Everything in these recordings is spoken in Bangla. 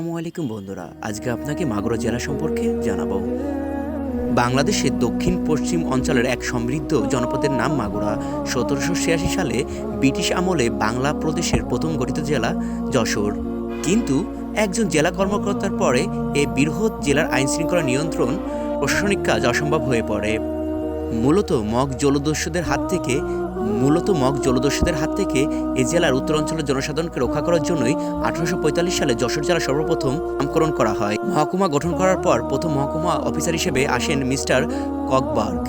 আসসালামু আলাইকুম বন্ধুরা, আজকে আপনাকে মাগুরা জেলা সম্পর্কে জানাব। বাংলাদেশের দক্ষিণ পশ্চিম অঞ্চলের এক সমৃদ্ধ জনপদের নাম মাগুরা। সতেরোশো ছিয়াশি সালে ব্রিটিশ আমলে বাংলা প্রদেশের প্রথম গঠিত জেলা যশোর। কিন্তু একজন জেলা কর্মকর্তার পরে এই বৃহৎ জেলার আইন শৃঙ্খলা নিয়ন্ত্রণ প্রশাসনিক কাজ অসম্ভব হয়ে পড়ে। মূলত মগ জলদস্যুদের হাত থেকে, মূলত মগ জলদস্যুদের হাত থেকে এই জেলার উত্তরাঞ্চলের জনসাধারণকে রক্ষা করার জন্যই আঠারোশো পঁয়তাল্লিশ সালে যশোর জেলা সর্বপ্রথম নামকরণ করা হয়। মহকুমা গঠন করার পর প্রথম মহকুমা অফিসার হিসেবে আসেন মিস্টার ককবার্গ।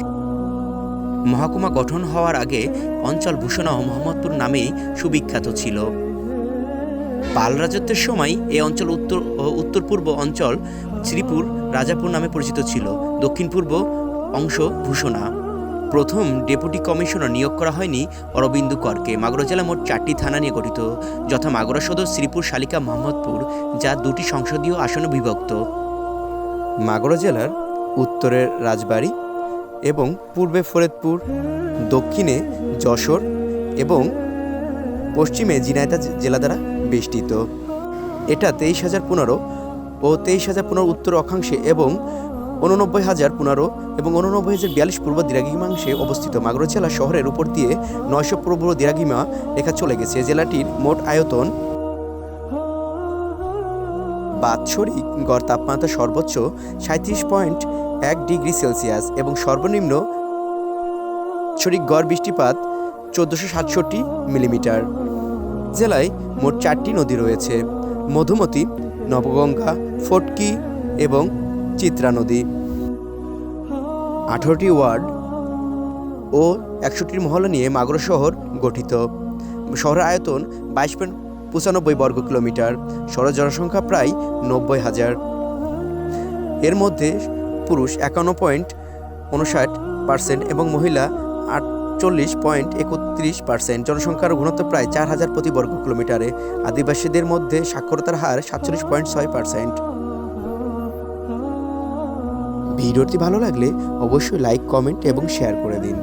মহকুমা গঠন হওয়ার আগে অঞ্চল ভূষণা ও মোহাম্মদপুর নামেই সুবিখ্যাত ছিল। পাল রাজত্বের সময় এই অঞ্চল উত্তর উত্তর পূর্ব অঞ্চল শ্রীপুর রাজাপুর নামে পরিচিত ছিল। দক্ষিণ পূর্ব অংশ ভূষণা। প্রথম ডেপুটি কমিশনার নিয়োগ করা হয়নি অরবিন্দু করকে। মাগুরা জেলা মোট চারটি থানা নিয়ে গঠিত। যথা মাগুরা সদর, শ্রীপুর, শালিকা, মোহাম্মদপুর, যা দুটি সংসদীয় আসনে বিভক্ত। মাগুরা জেলার উত্তরের রাজবাড়ী এবং পূর্বে ফরিদপুর, দক্ষিণে যশোর এবং পশ্চিমে ঝিনাইদহ জেলা দ্বারা বেষ্টিত। এটা তেইশ হাজার পনেরো ও তেইশ হাজার পনেরো উত্তর অক্ষাংশে এবং উননব্বই হাজার পনেরো এবং উননব্বই হাজার বিয়াল্লিশ পূর্ব দিরাগিমাংশে অবস্থিত মাগুরা জেলা শহরের উপর দিয়ে নয়শো পূর্ব দিরাগিমা রেখা চলে গেছে। জেলাটির মোট আয়তন বাৎসরিক গড় তাপমাত্রা সর্বোচ্চ সাঁত্রিশ পয়েন্ট এক ডিগ্রি সেলসিয়াস এবং সর্বনিম্ন বাৎসরিক গড় বৃষ্টিপাত চোদ্দোশো সাতষট্টি মিলিমিটার। জেলায় মোট চারটি নদী রয়েছে, মধুমতি, নবগঙ্গা, ফটকি এবং চিত্রা নদী। আঠারোটি ওয়ার্ড ও একষট্টির মহল নিয়ে মাগুরা শহর গঠিত। শহরের আয়তন বাইশ পয়েন্ট পঁচানব্বই বর্গ কিলোমিটার। শহরের জনসংখ্যা প্রায় নব্বই হাজার। এর মধ্যে পুরুষ একান্ন পয়েন্ট উনষাট পার্সেন্ট এবং মহিলা আটচল্লিশ পয়েন্ট একত্রিশ পার্সেন্ট। জনসংখ্যার ঘনত্ব প্রায় চার হাজার প্রতি বর্গ কিলোমিটারে। আদিবাসীদের মধ্যে সাক্ষরতার হার সাতচল্লিশ পয়েন্ট ছয় পার্সেন্ট। ভিডিওটি ভালো লাগলে অবশ্যই লাইক কমেন্ট এবং শেয়ার করে দিন।